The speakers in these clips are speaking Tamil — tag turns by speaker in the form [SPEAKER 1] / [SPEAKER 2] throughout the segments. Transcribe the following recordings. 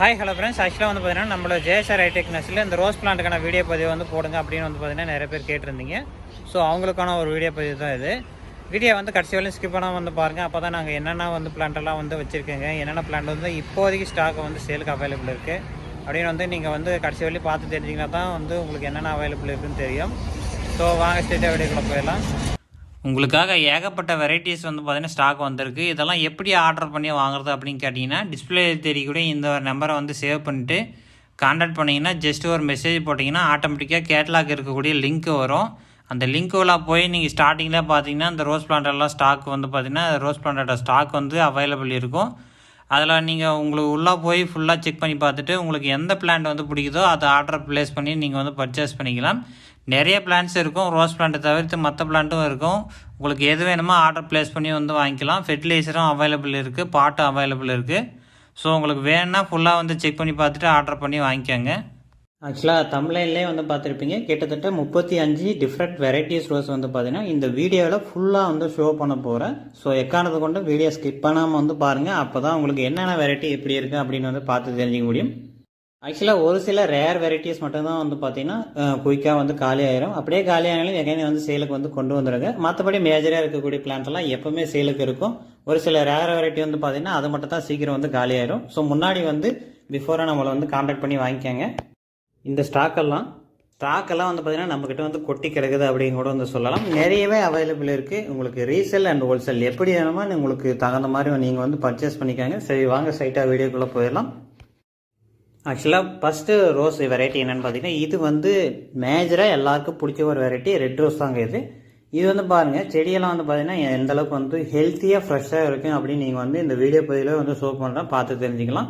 [SPEAKER 1] ஹாய் ஹலோ ஃப்ரெண்ட்ஸ் ஆக்சுவலாக வந்து பார்த்தீங்கன்னா நம்மளோட ஜேஎஸ்ஆர் ஹைடெக் நர்ஸில் இந்த ரோஸ் பிளான்ட்டுக்கான வீடியோ பதிவு வந்து போடுங்க அப்படின்னு வந்து பார்த்தீங்கன்னா நிறைய பேர் கேட்டிருந்தீங்க. ஸோ அவங்களுக்கான ஒரு வீடியோ பதிவு தான் இது. வீடியோ வந்து கடைசி வரையும் ஸ்கிப் பண்ணால் வந்து பாருங்கள் அப்போ தான் நாங்கள் என்னென்ன வந்து பிளான்ட்டெல்லாம் வந்து வச்சுருக்கேங்க என்னென்ன பிளான்ட் வந்து இப்போதைக்கு ஸ்டாக் வந்து சேலுக்கு அவைலபிள் இருக்குது அப்படின்னு வந்து நீங்கள் வந்து கடைசி வரையும் பார்த்து தெரிஞ்சிங்கன்னா தான் வந்து உங்களுக்கு என்னென்ன அவைலபிள் இருக்குதுன்னு தெரியும். ஸோ வாங்க ஸ்டேட்டாக வீடியோக்குள்ளே போயிடலாம். உங்களுக்காக ஏகப்பட்ட வெரைட்டிஸ் வந்து பார்த்தீங்கன்னா ஸ்டாக் வந்திருக்கு. இதெல்லாம் எப்படி ஆர்டர் பண்ணி வாங்குறது அப்படின்னு கேட்டிங்கன்னா டிஸ்பிளே தெரியக்கூடிய இந்த ஒரு நம்பரை வந்து சேவ் பண்ணிட்டு காண்டாக்ட் பண்ணிங்கன்னா ஜஸ்ட் ஒரு மெசேஜ் போட்டிங்கன்னா ஆட்டோமேட்டிக்காக கேட்லாக் இருக்கக்கூடிய லிங்க் வரும். அந்த லிங்க்குள்ள போய் நீங்கள் ஸ்டார்டிங்கில் பார்த்தீங்கன்னா அந்த ரோஸ் பிளான்டெல்லாம் ஸ்டாக் வந்து பார்த்தீங்கன்னா ரோஸ் பிளான்டோட ஸ்டாக் வந்து அவைலபிள் இருக்கும். அதில் நீங்கள் உங்களுக்கு உள்ளே போய் ஃபுல்லாக செக் பண்ணி பார்த்துட்டு உங்களுக்கு எந்த பிளான்ட் வந்து பிடிக்குதோ அதை ஆர்டர் ப்ளேஸ் பண்ணி நீங்கள் வந்து பர்ச்சேஸ் பண்ணிக்கலாம். நிறைய பிளான்ஸ் இருக்கும். ரோஸ் பிளான்ட்டை தவிர்த்து மற்ற பிளான்ட்டும் இருக்கும். உங்களுக்கு எது வேணுமோ ஆர்டர் ப்ளேஸ் பண்ணி வந்து வாங்கிக்கலாம். ஃபெர்டிலைசரும் அவைலபிள் இருக்குது பாட்டும் அவைலபிள் இருக்குது ஸோ உங்களுக்கு வேணும்னா ஃபுல்லாக வந்து செக் பண்ணி பார்த்துட்டு ஆர்டர் பண்ணி வாங்கிக்கோங்க. ஆக்சுவலாக தமிழ்லேயே வந்து பார்த்துருப்பீங்க. கிட்டத்தட்ட முப்பத்தி அஞ்சு டிஃப்ரெண்ட் வெரைட்டிஸ் ரோஸ் வந்து பார்த்தீங்கன்னா இந்த வீடியோவில் ஃபுல்லாக வந்து ஷோ பண்ண போகிறேன் ஸோ எக்கானது கொண்டு வீடியோ ஸ்கிப் பண்ணாமல் வந்து பாருங்கள் அப்போ தான் உங்களுக்கு என்னென்ன வெரைட்டி எப்படி இருக்குது அப்படின்னு வந்து பார்த்து தெரிஞ்சுக்க முடியும். ஆக்சுவலாக ஒரு சில ரேர் வெரைட்டிஸ் மட்டும்தான் வந்து பார்த்தீங்கன்னா குயிக்காக வந்து காலி ஆயிரும். அப்படியே காலி ஆனாலும் எகைனே வந்து சேலுக்கு வந்து கொண்டு வந்துடுங்க மற்றபடி மேஜராக இருக்கக்கூடிய பிளான்ட் எல்லாம் எப்பவுமே சேலுக்கு இருக்கும். ஒரு சில ரேர் வெரைட்டி வந்து பார்த்தீங்கன்னா அது மட்டும் தான் சீக்கிரம் வந்து காலி ஆயிரும். ஸோ முன்னாடி வந்து பிஃபோராக நம்மளை வந்து கான்டாக்ட் பண்ணி வாங்கிக்கோங்க. இந்த ஸ்டாக்கெல்லாம் ஸ்டாக்கெல்லாம் வந்து பார்த்தீங்கன்னா நம்மக்கிட்ட வந்து கொட்டி கிடக்குது அப்படின்னு கூட வந்து சொல்லலாம். நிறையவே அவைலபிள் இருக்குது உங்களுக்கு ரீசேல் அண்ட் ஹோல்சேல் எப்படி வேணுமோ உங்களுக்கு தகுந்த மாதிரி நீங்கள் வந்து பர்ச்சேஸ் பண்ணிக்கோங்க. சரி வாங்க சைட்டாக வீடியோக்குள்ளே போயிடலாம். ஆக்சுவலாக ஃபஸ்ட்டு ரோஸ் வெரைட்டி என்னென்னு பார்த்தீங்கன்னா இது வந்து மேஜராக எல்லாருக்கும் பிடிச்ச ஒரு வெரைட்டி ரெட் ரோஸ் தாங்க இது. இது வந்து பாருங்கள் செடியெல்லாம் வந்து பார்த்தீங்கன்னா எந்த அளவுக்கு வந்து ஹெல்த்தியாக ஃப்ரெஷ்ஷாக இருக்கும் அப்படின்னு நீங்கள் வந்து இந்த வீடியோ பதிவில் வந்து ஷோ பண்ணுறேன் பார்த்து தெரிஞ்சுக்கலாம்.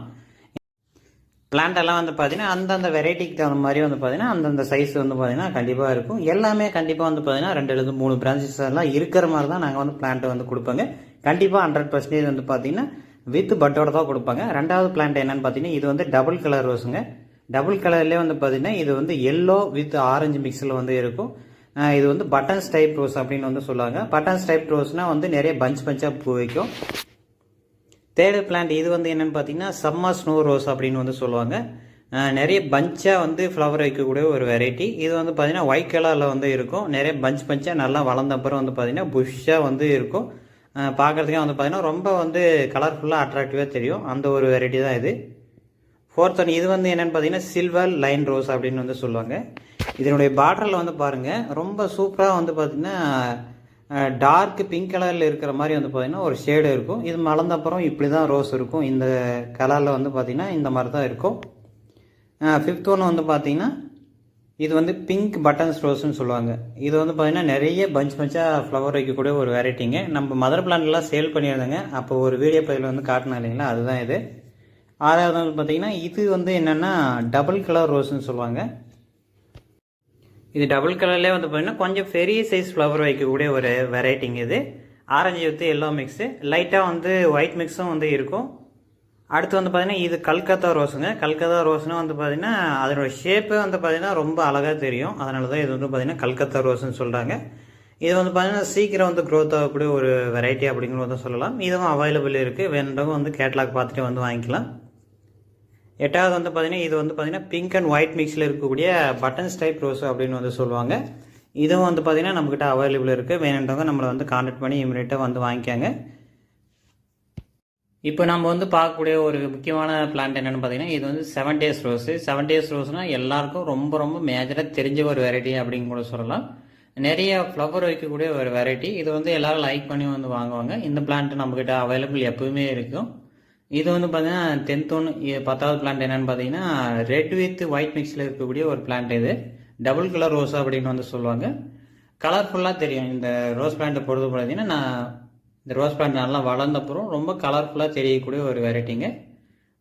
[SPEAKER 1] பிளான்ட்டெல்லாம் வந்து பார்த்தீங்கன்னா அந்தந்த வெரைட்டிக்கு தகுந்த மாதிரி வந்து பார்த்தீங்கன்னா அந்தந்த சைஸ் வந்து பார்த்தீங்கன்னா கண்டிப்பாக இருக்கும். எல்லாமே கண்டிப்பாக வந்து பார்த்தீங்கன்னா ரெண்டு மூணு பிரான்ச்சஸ் எல்லாம் இருக்கிற மாதிரி தான் நாங்கள் வந்து பிளான்ட் வந்து கொடுப்போங்க. கண்டிப்பாக ஹண்ட்ரட் பர்சன்டேஜ் வந்து பார்த்தீங்கன்னா வித் பட்டோட தான் கொடுப்பாங்க. ரெண்டாவது பிளான்ட் என்னென்னு பார்த்தீங்கன்னா இது வந்து டபுள் கலர் ரோஸுங்க டபுள் கலர்லேயே வந்து பார்த்தீங்கன்னா இது வந்து எல்லோ வித் ஆரஞ்சு மிக்ஸில் வந்து இருக்கும். இது வந்து பட்டன்ஸ் டைப் ரோஸ் அப்படின்னு வந்து சொல்லுவாங்க. பட்டன்ஸ் டைப் ரோஸ்னால் வந்து நிறைய பஞ்ச் பஞ்சாக பூ வைக்கும். தேர்டு பிளான்ட் இது வந்து என்னென்னு பார்த்தீங்கன்னா சம்மர் ஸ்னோ ரோஸ் அப்படின்னு வந்து சொல்லுவாங்க. நிறைய பஞ்சாக வந்து ஃப்ளவர் வைக்கக்கூடிய ஒரு வெரைட்டி இது வந்து பார்த்தீங்கன்னா ஒயிட் கலரில் வந்து இருக்கும். நிறைய பஞ்ச் பஞ்சாக நல்லா வளர்ந்த அப்புறம் வந்து பார்த்தீங்கன்னா புஷ்ஷாக வந்து இருக்கும். பார்க்கறதுக்கே வந்து பார்த்தீங்கன்னா ரொம்ப வந்து கலர்ஃபுல்லாக அட்ராக்டிவாக தெரியும். அந்த ஒரு வெரைட்டி தான் இது. ஃபோர்த் ஒன் இது வந்து என்னென்னு பார்த்தீங்கன்னா சில்வர் லைன் ரோஸ் அப்படின்னு வந்து சொல்லுவாங்க. இதனுடைய பார்டரில் வந்து பாருங்கள் ரொம்ப சூப்பராக வந்து பார்த்தீங்கன்னா டார்க் பிங்க் கலரில் இருக்கிற மாதிரி வந்து பார்த்தீங்கன்னா ஒரு ஷேடு இருக்கும். இது மலர்ந்த அப்புறம் இப்படி தான் ரோஸ் இருக்கும். இந்த கலரில் வந்து பார்த்தீங்கன்னா இந்த மாதிரி தான் இருக்கும் ஃபிஃப்த் ஒன் வந்து பார்த்தீங்கன்னா இது வந்து பிங்க் பட்டன்ஸ் ரோஸ்ன்னு சொல்லுவாங்க. இது வந்து பார்த்தீங்கன்னா நிறைய பஞ்ச் பஞ்சாக ஃப்ளவர் வைக்கக்கூடிய ஒரு வெரைட்டிங்க நம்ம மதர் பிளான்ட்லாம் சேல் பண்ணியிருந்தாங்க. அப்போ ஒரு வீடியோ பதிவில் வந்து காட்டினா இல்லைங்களா? அதுதான் இது. ஆறாவது வந்து பார்த்தீங்கன்னா இது வந்து என்னென்னா டபுள் கலர் ரோஸ்ன்னு சொல்லுவாங்க. இது டபுள் கலர்லேயே வந்து பார்த்தீங்கன்னா கொஞ்சம் பெரிய சைஸ் ஃப்ளவர் வைக்கக்கூடிய ஒரு வெரைட்டிங்க இது. ஆரஞ்சு வித்து எல்லோ மிக்ஸு லைட்டாக வந்து ஒயிட் மிக்ஸும் வந்து இருக்கும். அடுத்து வந்து பார்த்தீங்கன்னா இது கல்கத்தா ரோஸுங்க. கல்கத்தா ரோஸ்னு வந்து பார்த்தீங்கன்னா அதனோட ஷேப்பே வந்து பார்த்தீங்கன்னா ரொம்ப அழகாக தெரியும். அதனால தான் இது வந்து பார்த்தீங்கன்னா கல்கத்தா ரோஸ்னு சொல்கிறாங்க இது வந்து பார்த்தீங்கன்னா சீக்கிரம் வந்து க்ரோத் ஆகக்கூடிய ஒரு வெரைட்டி அப்படிங்கிறத சொல்லலாம். இதுவும் அவைலபிள் இருக்குது வேணுன்றவங்க வந்து கேட்லாக் பார்த்துட்டு வந்து வாங்கிக்கலாம். எட்டாவது வந்து பார்த்தீங்கன்னா இது வந்து பார்த்தீங்கன்னா பிங்க் அண்ட் ஒயிட் மிக்ஸில் இருக்கக்கூடிய பட்டன்ஸ் டைப் ரோஸ் அப்படின்னு வந்து சொல்லுவாங்க. இதுவும் வந்து பார்த்தீங்கன்னா நம்மக்கிட்ட அவைலபிள் இருக்குது வேணுன்றவங்க நம்மளை வந்து கான்டாக்ட் பண்ணி இமீடியட்டாக வந்து வாங்கிக்காங்க. இப்போ நம்ம வந்து பார்க்கக்கூடிய ஒரு முக்கியமான பிளான்ட் என்னென்னு பார்த்தீங்கன்னா இது வந்து seven days rose seven days ரோஸ்னால் எல்லாருக்கும் ரொம்ப ரொம்ப மேஜராக தெரிஞ்ச ஒரு வெரைட்டி அப்படின்னு கூட சொல்லலாம். நிறைய ஃப்ளவர் வைக்கக்கூடிய ஒரு வெரைட்டி இது வந்து எல்லோரும் லைக் பண்ணி வந்து வாங்குவாங்க. இந்த பிளான்ட் நம்மக்கிட்ட அவைலபிள் எப்பவுமே இருக்கும். இது வந்து பார்த்தீங்கன்னா டென்த் ஒன் பத்தாவது பிளான்ட் என்னென்னு பார்த்தீங்கன்னா ரெட் வித் ஒயிட் மிக்ஸில் இருக்கக்கூடிய ஒரு பிளான்ட் இது. டபுள் கலர் ரோஸ் அப்படின்னு வந்து சொல்லுவாங்க. கலர்ஃபுல்லாக தெரியும். இந்த ரோஸ் பிளான்ட்டை பொறுத்து பார்த்தீங்கன்னா நான் இந்த ரோஸ் பிளான்ட் நல்லா வளர்ந்தப்புறம் ரொம்ப கலர்ஃபுல்லாக தெரியக்கூடிய ஒரு வெரைட்டிங்க.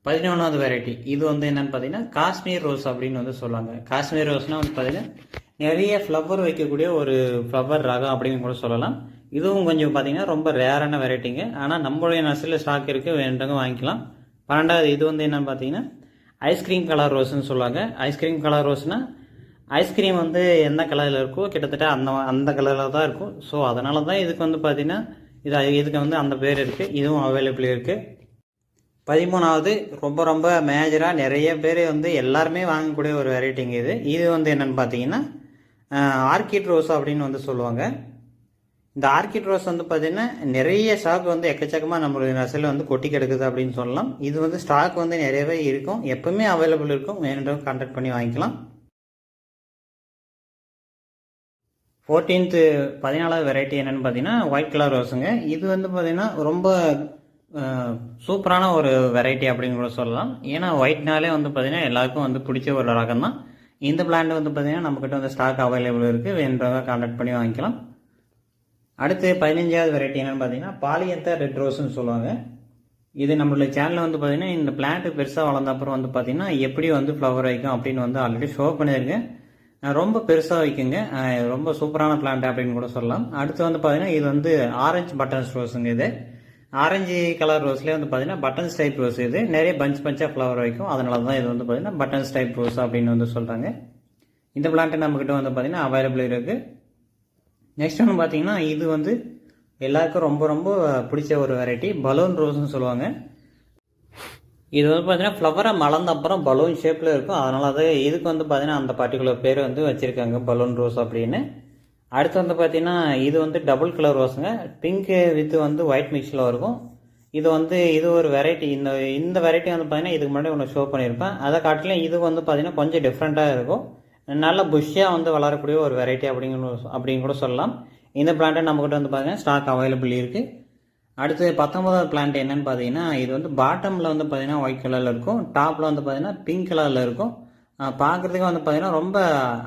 [SPEAKER 1] பதினொன்றாவது வெரைட்டி. இது வந்து என்னென்னு பார்த்தீங்கன்னா காஷ்மீர் ரோஸ் அப்படின்னு வந்து சொல்லுவாங்க காஷ்மீர் ரோஸ்னால் வந்து பார்த்தீங்கன்னா நிறைய ஃப்ளவர் வைக்கக்கூடிய ஒரு ஃப்ளவர் ரகம் அப்படின்னு கூட சொல்லலாம். இதுவும் கொஞ்சம் பார்த்தீங்கன்னா ரொம்ப ரேரான வெரைட்டிங்க. ஆனால் நம்மளுடைய நர்சரியில் ஸ்டாக் இருக்குது வேண்டவங்க வாங்கிக்கலாம். பன்னெண்டாவது இது வந்து என்னென்னு பார்த்தீங்கன்னா ஐஸ்கிரீம் கலர் ரோஸ்னு சொல்லுவாங்க ஐஸ்கிரீம் கலர் ரோஸ்னால் ஐஸ்கிரீம் வந்து எந்த கலரில் இருக்கோ கிட்டத்தட்ட அந்த அந்த கலரில் தான் இருக்கும். ஸோ அதனால தான் இதுக்கு வந்து பார்த்தீங்கன்னா இது இதுக்கு வந்து அந்த பேர் இருக்குது இதுவும் அவைலபிள் இருக்குது பதிமூணாவது ரொம்ப ரொம்ப மேஜராக நிறைய பேர் வந்து எல்லாருமே வாங்கக்கூடிய ஒரு வெரைட்டிங்க இது. இது வந்து என்னென்னு பார்த்தீங்கன்னா ஆர்கிட் ரோஸ் அப்படின்னு வந்து சொல்லுவாங்க. இந்த ஆர்கிட் ரோஸ் வந்து பார்த்தீங்கன்னா நிறைய ஸ்டாக் வந்து எக்கச்சக்கமாக நம்மளுடைய நசையில் வந்து கொட்டி கிடக்குது அப்படின்னு சொல்லலாம். இது வந்து ஸ்டாக் வந்து நிறையவே இருக்கும். எப்பவுமே அவைலபிள் இருக்கும். வேணுன்றவங்க கான்டாக்ட் பண்ணி வாங்கிக்கலாம். ஃபோர்டீன்த்து பதினாலாவது வெரைட்டி என்னென்னு பார்த்தீங்கன்னா ஒயிட் கலர் ரோஸுங்க இது வந்து பார்த்தீங்கன்னா ரொம்ப சூப்பரான ஒரு வெரைட்டி அப்படின்னு கூட சொல்லலாம். ஏன்னா ஒயிட்னாலே வந்து பார்த்தீங்கன்னா எல்லாருக்கும் வந்து பிடிச்ச ஒரு ரகம் தான் இந்த பிளான் வந்து பார்த்தீங்கன்னா நம்மக்கிட்ட வந்து ஸ்டாக் அவைலபிள் இருக்குது வேணுன்றவங்க கான்டாக்ட் பண்ணி வாங்கிக்கலாம். அடுத்து பதினஞ்சாவது வெரைட்டி என்னென்னு பார்த்தீங்கன்னா பாலியத்த ரெட் ரோஸ்னு சொல்லுவாங்க. இது நம்மளுடைய சேனலில் வந்து பார்த்தீங்கன்னா இந்த பிளான்ட் பெருசாக வளர்ந்த அப்புறம் வந்து பார்த்தீங்கன்னா எப்படி வந்து ஃப்ளவர் வைக்கும் அப்படின்னு வந்து ஆல்ரெடி ஷோ பண்ணியிருக்கேன். ரொம்ப பெருசாக வைக்குங்க. ரொம்ப சூப்பரான பிளான்ட் அப்படின்னு கூட சொல்லலாம். அடுத்து வந்து பார்த்தீங்கன்னா இது வந்து ஆரஞ்சு பட்டன்ஸ் ரோஸுங்க இது. ஆரஞ்சு கலர் ரோஸ்லேயே வந்து பார்த்தீங்கன்னா பட்டன்ஸ் டைப் ரோஸ் இது. நிறைய பஞ்ச் பஞ்சாக ஃப்ளவர் வைக்கும். அதனால தான் இது வந்து பார்த்தீங்கன்னா பட்டன்ஸ் டைப் ரோஸ் அப்படின்னு வந்து சொல்கிறாங்க இந்த பிளான்ட் நம்மக்கிட்ட வந்து பார்த்தீங்கன்னா அவைலபிள் இருக்குது நெக்ஸ்ட் ஒன்று பார்த்தீங்கன்னா இது வந்து எல்லாருக்கும் ரொம்ப ரொம்ப பிடிச்ச ஒரு வெரைட்டி பலூன் ரோஸ்னு சொல்லுவாங்க. இது வந்து பார்த்தீங்கன்னா ஃப்ளவரை மலர்ந்த அப்புறம் பலூன் ஷேப்பில் இருக்கும். அதனால அது இதுக்கு வந்து பார்த்தீங்கன்னா அந்த பர்டிகுலர் பேர் வந்து வச்சுருக்காங்க பலூன் ரோஸ் அப்படின்னு. அடுத்து வந்து பார்த்தீங்கன்னா இது வந்து டபுள் கலர் ரோஸுங்க பிங்க்கு வித்து வந்து ஒயிட் மிக்ஸில் இருக்கும். இது வந்து இது ஒரு வெரைட்டி இந்த இந்த வெரைட்டி வந்து பார்த்தீங்கன்னா இதுக்கு முன்னாடி ஒன்று ஷோ பண்ணியிருப்பேன் அதை காட்டிலும் இது வந்து பார்த்தீங்கன்னா கொஞ்சம் டிஃப்ரெண்ட்டாக இருக்கும். நல்ல புஷ்ஷாக வந்து வளரக்கூடிய ஒரு வெரைட்டி அப்படிங்கிற அப்படின்னு கூட சொல்லலாம். இந்த பிளான்ட்டை நம்மக்கிட்ட வந்து பார்த்தீங்கன்னா ஸ்டாக் அவைலபிள் இருக்குது அடுத்து பத்தொன்பதாவது பிளான்ட் என்னன்னு பார்த்தீங்கன்னா இது வந்து பாட்டமில் வந்து பார்த்தீங்கன்னா ஒயிட் கலரில் இருக்கும். டாப்பில் வந்து பார்த்தீங்கன்னா பிங்க் கலரில் இருக்கும். பார்க்குறதுக்கு வந்து பார்த்தீங்கன்னா ரொம்ப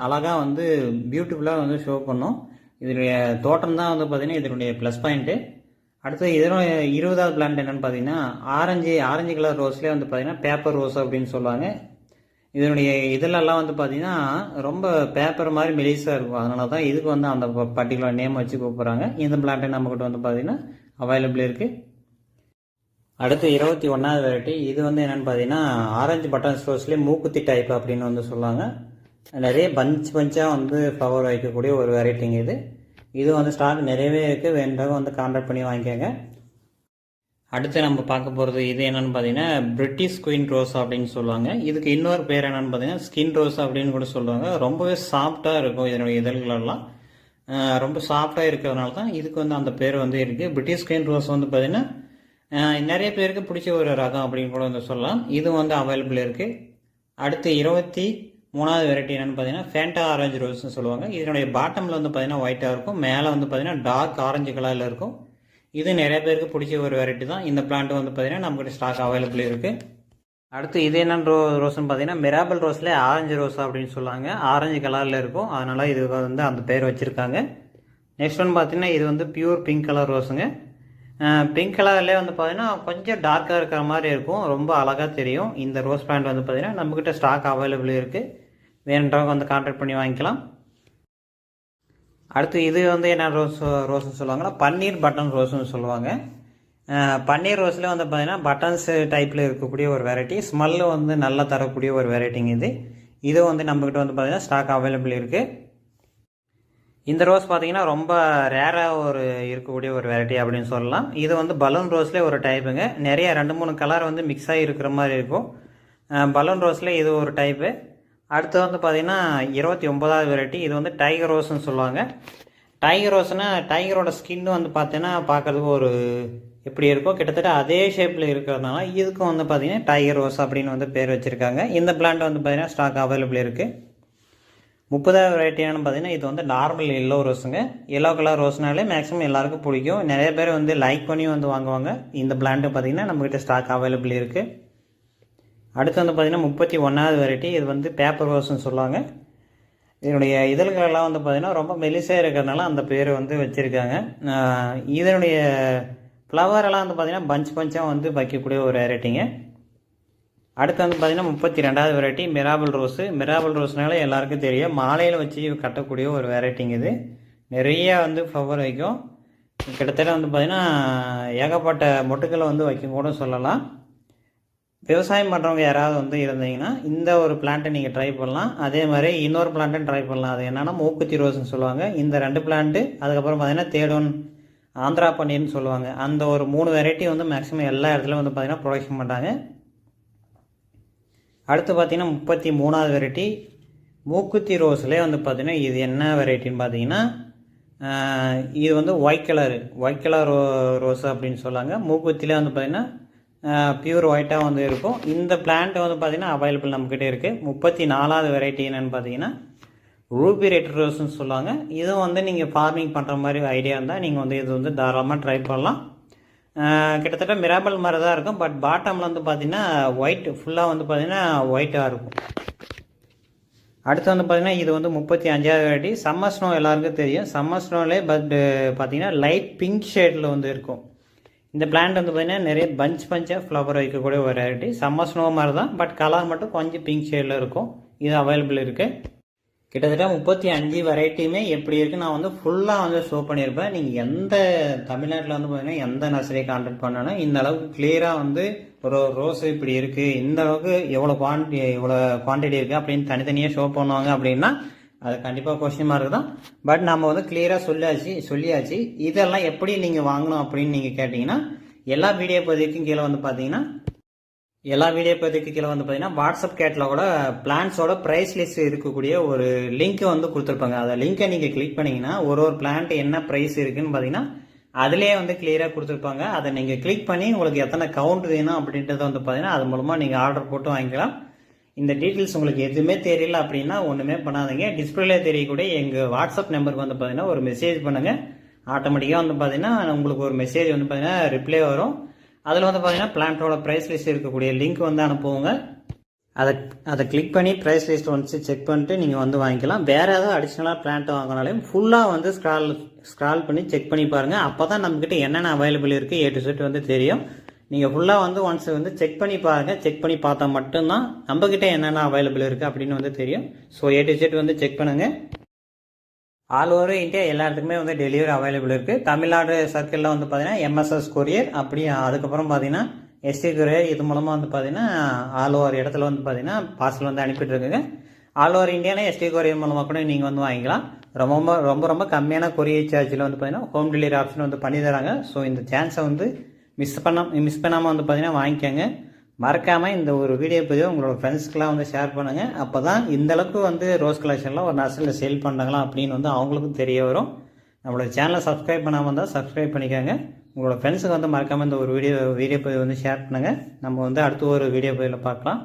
[SPEAKER 1] அழகாக வந்து பியூட்டிஃபுல்லாக வந்து ஷோ பண்ணும். இதனுடைய தோட்டம் தான் வந்து பார்த்தீங்கன்னா இதனுடைய ப்ளஸ் பாயிண்ட்டு அடுத்து இதனுடைய இருபதாவது பிளான்ட் என்னென்னு பார்த்தீங்கன்னா ஆரஞ்சு ஆரஞ்சு கலர் ரோஸ்லேயே வந்து பார்த்தீங்கன்னா பேப்பர் ரோஸ் அப்படின்னு சொல்லுவாங்க. இதனுடைய இதிலெல்லாம் வந்து பார்த்தீங்கன்னா ரொம்ப பேப்பர் மாதிரி மெலிசாக இருக்கும். அதனால தான் இதுக்கு வந்து அந்த பர்டிகுலர் நேம் வச்சு கூப்பிட்றாங்க. இந்த பிளான்ட்டு நம்மக்கிட்ட வந்து பார்த்தீங்கன்னா அவைலபிள் இருக்குது அடுத்து இருபத்தி ஒன்றாவது வெரைட்டி இது வந்து என்னென்னு பார்த்தீங்கன்னா ஆரஞ்சு பட்டன் ஸ்டோர்ஸ்லேயே மூக்குத்தி டைப் அப்படின்னு வந்து சொல்லுவாங்க. நிறைய பஞ்ச் பஞ்சாக வந்து ஃப்ளவர் வைக்கக்கூடிய ஒரு வெரைட்டிங்க இது. இது வந்து ஸ்டாக் நிறையவே இருக்குது வேண்டவங்க வந்து கான்டாக்ட் பண்ணி வாங்கிக்கோங்க. அடுத்து நம்ம பார்க்க போகிறது இது என்னென்னு பார்த்தீங்கன்னா பிரிட்டிஷ் குயின் ரோஸ் அப்படின்னு சொல்லுவாங்க. இதுக்கு இன்னொரு பேர் என்னென்னு பார்த்தீங்கன்னா ஸ்கின் ரோஸ் அப்படின்னு கூட சொல்லுவாங்க. ரொம்பவே சாஃப்டாக இருக்கும் இதனுடைய இதழ்களெல்லாம் ரொம்ப சாஃப்டாக இருக்கிறதுனால தான் இதுக்கு வந்து அந்த பேர் வந்து இருக்குது பிரிட்டிஷ் குயின் ரோஸ் வந்து பார்த்தீங்கன்னா நிறைய பேருக்கு பிடிச்ச ஒரு ரகம் அப்படின்னு கூட வந்து சொல்லலாம். இது வந்து அவைலபிள் இருக்குது அடுத்து இருபத்தி மூணாவது வெரைட்டி என்னென்னு பார்த்தீங்கன்னா ஃபேண்டா ஆரஞ்சு ரோஸ்னு சொல்லுவாங்க. இதனுடைய பாட்டமில் வந்து பார்த்தீங்கன்னா ஒயிட்டாக இருக்கும். மேலே வந்து பார்த்தீங்கன்னா டார்க் ஆரஞ்சு கலரில் இருக்கும். இது நிறைய பேருக்கு பிடிச்ச ஒரு வெரைட்டி தான். இந்த பிளான்ட் வந்து பார்த்தீங்கன்னா நம்மகிட்ட ஸ்டாக் அவைலபிள் இருக்குது அடுத்து இது என்னென்ன ரோ ரோஸ்னு பார்த்தீங்கன்னா மிராபல் ரோஸில் ஆரஞ்சு ரோஸ் அப்படின்னு சொல்லுவாங்க ஆரஞ்சு கலரில் இருக்கும். அதனால் இது வந்து அந்த பேர் வச்சுருக்காங்க. நெக்ஸ்ட் ஒன்று பார்த்தீங்கன்னா இது வந்து பியூர் பிங்க் கலர் ரோஸுங்க பிங்க் கலர்லேயே வந்து பார்த்தீங்கன்னா கொஞ்சம் டார்க்காக இருக்கிற மாதிரி இருக்கும். ரொம்ப அழகாக தெரியும். இந்த ரோஸ் பிளான்ட் வந்து பார்த்தீங்கன்னா நம்மக்கிட்ட ஸ்டாக் அவைலபிள் இருக்குது வேணுன்றவங்க வந்து கான்டாக்ட் பண்ணி வாங்கிக்கலாம். அடுத்து இது வந்து என்ன ரோஸ் ரோஸ்னு சொல்லுவாங்கன்னா பன்னீர் பட்டன் ரோஸ்னு சொல்லுவாங்க. பன்னீர் ரோஸில் வந்து பார்த்தீங்கன்னா பட்டன்ஸ் டைப்பில் இருக்கக்கூடிய ஒரு வெரைட்டி ஸ்மெல்லு வந்து நல்லா தரக்கூடிய ஒரு வெரைட்டிங்க இது. இது வந்து நம்மக்கிட்ட வந்து பார்த்தீங்கன்னா ஸ்டாக் அவைலபிள் இருக்குது இந்த ரோஸ் பார்த்தீங்கன்னா ரொம்ப ரேராக ஒரு இருக்கக்கூடிய ஒரு வெரைட்டி அப்படின்னு சொல்லலாம். இது வந்து பலூன் ரோஸ்லேயே ஒரு டைப்புங்க நிறைய ரெண்டு மூணு கலர் வந்து மிக்ஸ் ஆகி இருக்கிற மாதிரி இருக்கும். பலூன் ரோஸில் இது ஒரு டைப்பு அடுத்து வந்து பார்த்தீங்கன்னா இருபத்தி ஒன்பதாவது வெரைட்டி இது வந்து டைகர் ரோஸ்ன்னு சொல்லுவாங்க. டைகர் ரோஸ்னால் டைகரோட ஸ்கின் வந்து பார்த்தீங்கன்னா பார்க்கறதுக்கு ஒரு எப்படி இருக்கோ கிட்டத்தட்ட அதே ஷேப்பில் இருக்கிறதுனால இதுக்கும் வந்து பார்த்தீங்கன்னா டைகர் ரோஸ் அப்படின்னு வந்து பேர் வச்சுருக்காங்க. இந்த பிளான்ட் வந்து பார்த்தீங்கன்னா ஸ்டாக் அவைலபிள் இருக்குது முப்பதாவது வெரைட்டியானு பார்த்திங்கன்னா பார்த்தீங்கன்னா இது வந்து நார்மல் எல்லோ ரோஸுங்க எல்லோ கலர் ரோஸ்னாலே மேக்ஸிமம் எல்லாருக்கும் பிடிக்கும். நிறைய பேர் வந்து லைக் பண்ணி வந்து வாங்குவாங்க. இந்த பிளான்ட்டு பார்த்தீங்கன்னா நம்மக்கிட்ட ஸ்டாக் அவைலபிள் இருக்குது அடுத்து வந்து பார்த்திங்கன்னா முப்பத்தி ஒன்றாவது வெரைட்டி இது வந்து பேப்பர் ரோஸ்ன்னு சொல்லுவாங்க. இதனுடைய இதழ்களெல்லாம் வந்து பார்த்தீங்கன்னா ரொம்ப மெலிசாக இருக்கிறதுனால அந்த பேர் வந்து வச்சுருக்காங்க. இதனுடைய ஃப்ளவரெல்லாம் வந்து பார்த்தீங்கன்னா பஞ்ச் பஞ்சாக வந்து வைக்கக்கூடிய ஒரு வெரைட்டிங்க அடுத்து வந்து பார்த்திங்கன்னா முப்பத்தி ரெண்டாவது வெரைட்டி மிராபல் ரோஸு மிராபல் ரோஸ்னால எல்லாருக்கும் தெரியும். மாலையில் வச்சு கட்டக்கூடிய ஒரு வெரைட்டிங்க இது. நிறைய வந்து ஃப்ளவர் வைக்கும். கிட்டத்தட்ட வந்து பார்த்திங்கன்னா ஏகப்பட்ட மொட்டுக்களை வந்து வைக்கும் கூட சொல்லலாம். விவசாயம் பண்ணுறவங்க யாராவது வந்து இருந்தீங்கன்னா இந்த ஒரு பிளான்ட்டை நீங்கள் ட்ரை பண்ணலாம். அதே மாதிரி இன்னொரு பிளான்ட்டும் ட்ரை பண்ணலாம். அது என்னென்னா மூக்குத்தி ரோஸ்ன்னு சொல்லுவாங்க. இந்த ரெண்டு பிளான்ட்டு அதுக்கப்புறம் பார்த்திங்கன்னா தேர்ட் ஆந்திரா பன்னீர்னு சொல்லுவாங்க. அந்த ஒரு மூணு வெரைட்டி வந்து மேக்ஸிமம் எல்லா இடத்துலையும் வந்து பார்த்திங்கன்னா ப்ரொடக்ஷன் பண்ணுறாங்க அடுத்து பார்த்தீங்கன்னா முப்பத்தி மூணாவது வெரைட்டி மூக்குத்தி ரோஸ்லேயே வந்து பார்த்திங்கன்னா இது என்ன வெரைட்டின்னு பார்த்தீங்கன்னா இது வந்து ஒயிட் கலரு ஒயிட் கலர் ரோ ரோஸ் அப்படின்னு சொல்லுவாங்க மூக்குத்திலே வந்து பார்த்திங்கன்னா பியூர் ஒயிட்டாக வந்து இருக்கும். இந்த பிளான்ட் வந்து பார்த்திங்கன்னா அவைலபிள் நம்மக்கிட்ட இருக்குது முப்பத்தி நாலாவது வெரைட்டி என்னென்னு பார்த்தீங்கன்னா ரூபி ரெட் ரோஸ்ன்னு சொல்லுவாங்க இதுவும் வந்து நீங்கள் ஃபார்மிங் பண்ணுற மாதிரி ஐடியா இருந்தால் நீங்கள் வந்து இது வந்து தாராளமாக ட்ரை பண்ணலாம். கிட்டத்தட்ட மிராபல் மாதிரி தான் இருக்கும். பட் பாட்டமில் வந்து பார்த்தீங்கன்னா ஒயிட் ஃபுல்லாக வந்து பார்த்தீங்கன்னா ஒயிட்டாக இருக்கும். அடுத்து வந்து பார்த்தீங்கன்னா இது வந்து முப்பத்தி அஞ்சாவது அடி சம்மர் ஸ்னோ எல்லாருக்கும் தெரியும். சம்மர் ஸ்னோலே பட் பார்த்தீங்கன்னா லைட் பிங்க் ஷேடில் வந்து இருக்கும். இந்த பிளான்ட் வந்து பார்த்தீங்கன்னா நிறைய பஞ்ச் பஞ்சாக ஃப்ளவர் வைக்கக்கூடிய ஒரு வெரைட்டி சம்மர் ஸ்னோ மாதிரி தான். பட் கலர் மட்டும் கொஞ்சம் பிங்க் ஷேடில் இருக்கும். இது அவைலபிள் இருக்குது கிட்டத்தட்ட முப்பத்தி அஞ்சு வெரைட்டியுமே எப்படி இருக்கு நான் வந்து ஃபுல்லாக வந்து ஷோ பண்ணியிருப்பேன். நீங்கள் எந்த தமிழ்நாட்டில் வந்து பார்த்தீங்கன்னா எந்த நர்சரியை கான்டாக்ட் பண்ணணும் இந்த அளவுக்கு கிளியராக வந்து ஒரு ரோஸ் இப்படி இருக்குது இந்த அளவுக்கு எவ்வளோ குவான்டி இவ்வளோ குவான்டிட்டி இருக்குது அப்படின்னு தனித்தனியாக ஷோ பண்ணுவாங்க அப்படின்னா அது கண்டிப்பாக கொஸ்டின் மார்க் தான். பட் நம்ம வந்து கிளியராக சொல்லியாச்சு சொல்லியாச்சு. இதெல்லாம் எப்படி நீங்கள் வாங்கணும் அப்படின்னு நீங்கள் கேட்டிங்கன்னா எல்லா வீடியோ பதிவுக்கும் கீழே வந்து பார்த்தீங்கன்னா எல்லா வீடியோ பதிவுக்கு கீழே வந்து பார்த்தீங்கன்னா வாட்ஸ்அப் கேட்டலாகோட பிளான்ஸோட ப்ரைஸ் லிஸ்ட் இருக்கக்கூடிய ஒரு லிங்க் வந்து கொடுத்துருப்பாங்க. அதை லிங்கை நீங்கள் கிளிக் பண்ணிங்கன்னா ஒரு ஒரு பிளான்ட் என்ன ப்ரைஸ் இருக்குன்னு பார்த்தீங்கன்னா அதுலேயே வந்து கிளியராக கொடுத்துருப்பாங்க. அதை நீங்கள் கிளிக் பண்ணி உங்களுக்கு எத்தனை கவுண்ட் வேணும் அப்படின்றத வந்து பார்த்தீங்கன்னா அது மூலமாக நீங்கள் ஆர்டர் போட்டு வாங்கிக்கலாம். இந்த டீட்டெயில்ஸ் உங்களுக்கு எதுவுமே தெரியல அப்படின்னா ஒன்றுமே பண்ணாதீங்க. டிஸ்பிளேல தெரியக்கூடிய எங்கள் வாட்ஸ்அப் நம்பருக்கு வந்து பார்த்தீங்கன்னா ஒரு மெசேஜ் பண்ணுங்கள் ஆட்டோமேட்டிக்காக வந்து பார்த்தீங்கன்னா உங்களுக்கு ஒரு மெசேஜ் வந்து பார்த்தீங்கன்னா ரிப்ளை வரும். அதில் வந்து பார்த்தீங்கன்னா பிளான்ட்டோட ப்ரைஸ் லிஸ்ட் இருக்கக்கூடிய லிங்க் வந்து அனுப்புவோங்க. அதை அதை கிளிக் பண்ணி ப்ரைஸ் லிஸ்ட் வந்து செக் பண்ணிட்டு நீங்கள் வந்து வாங்கிக்கலாம். வேறு ஏதாவது அடிஷ்னலாக பிளான்ட் வாங்கினாலையும் ஃபுல்லாக வந்து ஸ்க்ரால் ஸ்க்ரால் பண்ணி செக் பண்ணி பாருங்கள் அப்போ தான் நம்மக்கிட்ட என்னென்ன அவைலபிள் இருக்குது ஏ டு செட் வந்து தெரியும். நீங்கள் ஃபுல்லாக வந்து ஒன்ஸ் வந்து செக் பண்ணி பாருங்கள் செக் பண்ணி பார்த்தா மட்டும்தான் நம்மக்கிட்ட என்னென்ன அவைலபிள் இருக்குது அப்படின்னு வந்து தெரியும். ஸோ ஏ டு செட் வந்து செக் பண்ணுங்கள் ஆல் ஓவர் இந்தியா எல்லா இடத்துக்குமே வந்து டெலிவரி அவைலபிள் இருக்குது தமிழ்நாடு சர்க்கிளில் வந்து பார்த்தீங்கன்னா எம்எஸ்எஸ் கொரியர் அப்படி அதுக்கப்புறம் பார்த்தீங்கன்னா எஸ்டி கொரியர் இது மூலமாக வந்து பார்த்தீங்கன்னா ஆல் ஓவர் இடத்துல வந்து பார்த்தீங்கன்னா பார்சல் வந்து அனுப்பிட்டு இருக்குங்க. ஆல் ஓவர் இந்தியானா எஸ்டி கொரியர் மூலமாக கூட நீங்கள் வந்து வாங்கிக்கலாம். ரொம்ப ரொம்ப ரொம்ப கம்மியான கொரியர் சார்ஜில் வந்து பார்த்தீங்கன்னா ஹோம் டெலிவரி ஆப்ஷன் வந்து பண்ணி தராங்க. ஸோ இந்த சான்ஸை வந்து மிஸ் பண்ண மிஸ் பண்ணாமல் வந்து பார்த்தீங்கன்னா வாங்கிக்கோங்க. மறக்காமல் இந்த ஒரு வீடியோ பதிவு உங்களோட ஃப்ரெண்ட்ஸ்க்கெலாம் வந்து ஷேர் பண்ணுங்கள் அப்போ தான் இந்தளவுக்கு வந்து ரோஸ் கலெக்ஷன்லாம் ஒரு நர்சரியில் சேல் பண்ணுறாங்களா அப்படின்னு வந்து அவங்களுக்கும் தெரிய வரும். நம்மளோட சேனலை சப்ஸ்கிரைப் பண்ணாமல் இருந்தால் சப்ஸ்கிரைப் பண்ணிக்கோங்க. உங்களோட ஃப்ரெண்ட்ஸுக்கு வந்து மறக்காமல் இந்த ஒரு வீடியோ வீடியோ பதிவு வந்து ஷேர் பண்ணுங்கள் நம்ம வந்து அடுத்த ஒரு வீடியோ பதிவில் பார்க்கலாம்.